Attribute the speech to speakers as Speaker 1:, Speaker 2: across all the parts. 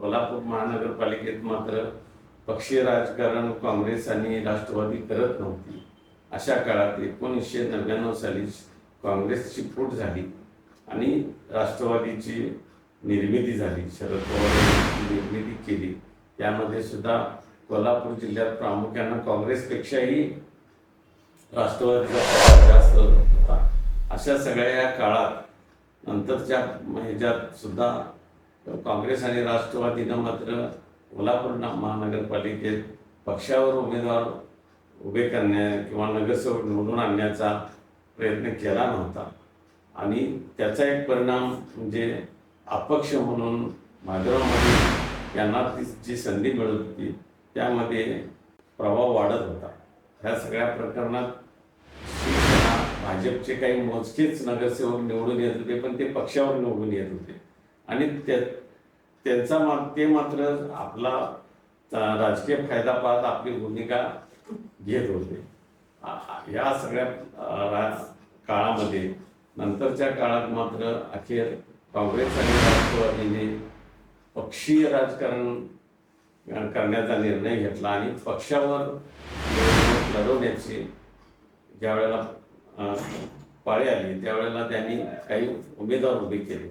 Speaker 1: कोल्हापूर महानगरपालिकेत मात्र पक्षीय राजकारण काँग्रेस आणि राष्ट्रवादी करत नव्हती. अशा काळात एकोणीसशे नव्याण्णव साली काँग्रेसची फूट झाली आणि राष्ट्रवादीची निर्मिती झाली. शरद पवार निर्मिती केली. त्यामध्ये सुद्धा कोल्हापूर जिल्ह्यात प्रामुख्यानं काँग्रेसपेक्षाही राष्ट्रवादीचा जास्त होता. अशा सगळ्या या काळात नंतरच्या ह्याच्यात सुद्धा काँग्रेस आणि राष्ट्रवादीनं मात्र कोल्हापूर महानगरपालिकेत पक्षावर उमेदवार उभे करण्या किंवा नगरसेवक निवडून आणण्याचा प्रयत्न केला नव्हता. आणि त्याचा एक परिणाम म्हणजे अपक्ष म्हणून माधवराव यांना ती जी संधी मिळत होती त्यामध्ये प्रभाव वाढत होता. ह्या सगळ्या प्रकरणात भाजपचे काही मोजकेच नगरसेवक निवडून येत होते पण ते पक्षावर निवडून येत होते. आणि त्या त्यांचा मा ते मात्र आपला राजकीय फायदा पाहत आपली भूमिका घेत होते. या सगळ्या राज काळामध्ये नंतरच्या काळात मात्र अखेर काँग्रेस आणि राष्ट्रवादीने पक्षीय राजकारण करण्याचा निर्णय घेतला आणि पक्षावर लढवण्याची ज्या वेळेला पाळी आली त्यावेळेला त्यांनी काही उमेदवार उभे केले.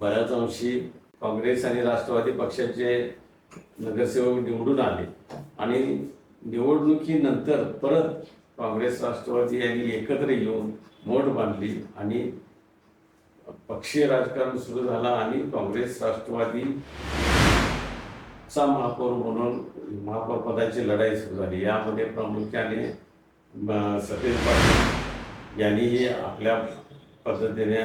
Speaker 1: बऱ्याच अंशी काँग्रेस आणि राष्ट्रवादी पक्षाचे नगरसेवक निवडून आले. आणि निवडणुकीनंतर परत काँग्रेस राष्ट्रवादी यांनी एकत्र येऊन मोठ बांधली आणि पक्षीय राजकारण सुरू झाला आणि काँग्रेस राष्ट्रवादी चा महापौर म्हणून महापौर पदाची लढाई सुरू झाली. यामध्ये प्रामुख्याने अं, सतीश पाटील यांनीही आपल्या पद्धतीने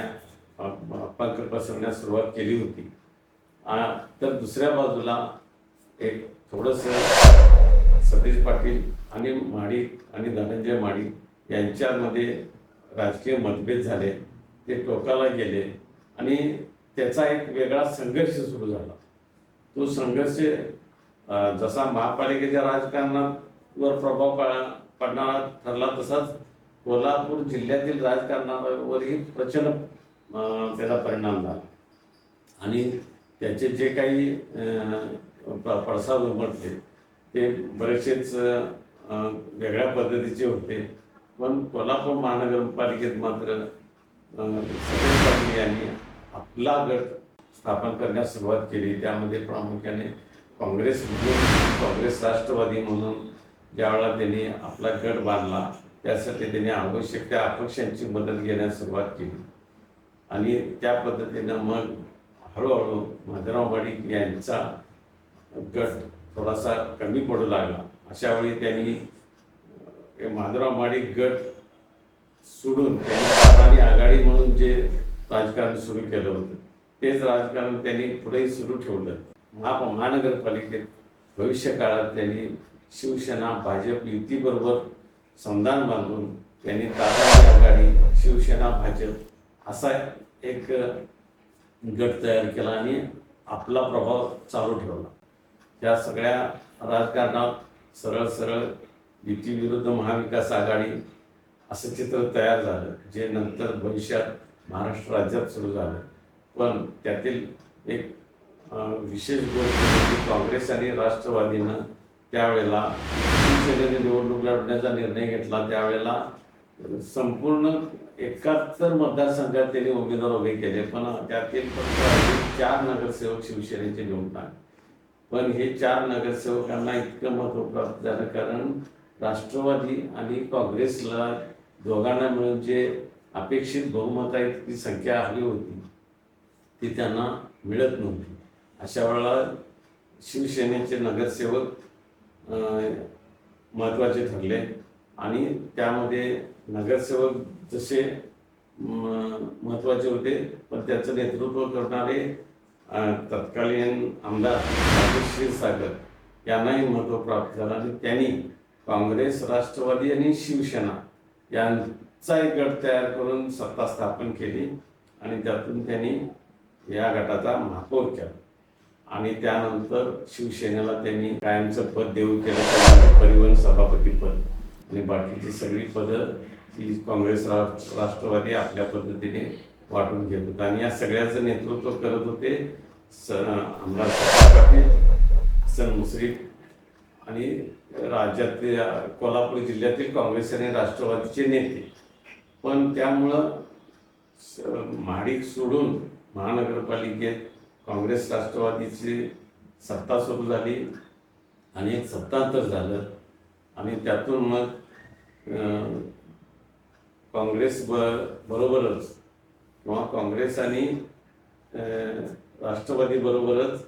Speaker 1: पंख पसरण्यास सुरुवात केली होती. तर दुसऱ्या बाजूला एक थोडंसं सतीश पाटील आणि माडिक आणि धनंजय माडिक यांच्यामध्ये राजकीय मतभेद झाले ते टोकाला गेले आणि त्याचा एक वेगळा संघर्ष सुरू झाला. तो संघर्ष जसा महापालिकेच्या राजकारणावर प्रभाव पा- पडणारा ठरला तसाच कोल्हापूर जिल्ह्यातील राजकारणावरही प्रचंड त्याचा परिणाम झाला. आणि त्याचे जे काही पडसाद उमटले ते बरेचसेच वेगळ्या पद्धतीचे होते. पण कोल्हापूर महानगरपालिकेत मात्र अ, सतेज पाटील यांनी आपला गट स्थापन करण्यास सुरुवात केली. त्यामध्ये प्रामुख्याने काँग्रेस काँग्रेस राष्ट्रवादी म्हणून ज्यावेळेला त्यांनी आपला गट बांधला त्यासाठी त्यांनी आवश्यक त्या अपक्षांची मदत घेण्यास सुरुवात केली. आणि त्या पद्धतीनं मग हळूहळू माधवराव माडिक यांचा गट थोडासा कमी पडू लागला. अशा वेळी त्यांनी माधवराव माडिक गट सोडून त्यांनी आघाडी म्हणून जे राजकारण सुरू केलं होतं तेच राजकारण त्यांनी पुढेही सुरू ठेवलं. महा महानगरपालिकेत भविष्य काळात त्यांनी शिवसेना भाजप युतीबरोबर संधान बांधून त्यांनी तारांची आघाडी शिवसेना भाजप असा एक गट तयार केला आणि आपला प्रभाव चालू ठेवला. त्या सगळ्या राजकारणात सरळ सरळ युती विरुद्ध महाविकास आघाडी असं चित्र तयार झालं जे नंतर भविष्यात महाराष्ट्र राज्यात सुरू झालं. पण त्यातील एक विशेष गोष्ट म्हणजे काँग्रेस आणि राष्ट्रवादीनं त्यावेळेला शिवसेनेने निवडणूक लढण्याचा निर्णय घेतला. त्यावेळेला संपूर्ण एकाहत्तर मतदारसंघात त्यांनी उमेदवार उभे केले पण त्यातील फक्त चार नगरसेवक शिवसेनेचे निवडून आले. पण हे चार नगरसेवकांना इतकं महत्त्व प्राप्त झालं कारण राष्ट्रवादी आणि काँग्रेसला दोघांना मिळून जे अपेक्षित बहुमत आहे ती संख्या हवी होती ती त्यांना मिळत नव्हती. अशा वेळेला शिवसेनेचे नगरसेवक महत्त्वाचे ठरले आणि त्यामध्ये नगरसेवक जसे म, महत्त्वाचे होते पण त्याचं नेतृत्व करणारे तत्कालीन आमदार क्षीरसागर यांनाही महत्त्व प्राप्त झालं आणि त्यांनी काँग्रेस राष्ट्रवादी आणि शिवसेना यांचा एक गट तयार करून सत्ता स्थापन केली आणि त्यातून त्यांनी या गटाचा महापौर केला. आणि त्यानंतर शिवसेनेला त्यांनी कायमचं पद देऊ केलं त्यानंतर परिवहन सभापती पद आणि बाकीची सगळी पदं ती काँग्रेस राष्ट्रवादी आपल्या पद्धतीने वाटून घेत होता. आणि या सगळ्याचं नेतृत्व करत होते स आमदार पाटील सन मुश्रीफ आणि राज्यातील कोल्हापूर जिल्ह्यातील काँग्रेस आणि राष्ट्रवादीचे नेते. पण त्यामुळं स- महाडिक सोडून महानगरपालिकेत काँग्रेस राष्ट्रवादीची सत्ता सुरू झाली आणि एक सत्तांतर झालं. आणि त्यातून मग काँग्रेस ब बरोबरच. किंवा काँग्रेस आणि राष्ट्रवादी बरोबरच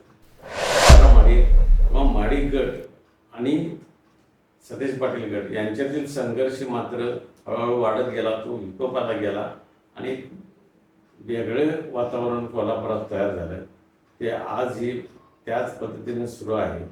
Speaker 1: माडी किंवा माडी गट आणि सतेज पाटील गट यांच्यातील संघर्ष मात्र हळूहळू वाढत गेला तो विकोपाला गेला आणि वेगळे वातावरण कोल्हापुरात तयार झालं. ते आजही त्याच पद्धतीने सुरू आहे.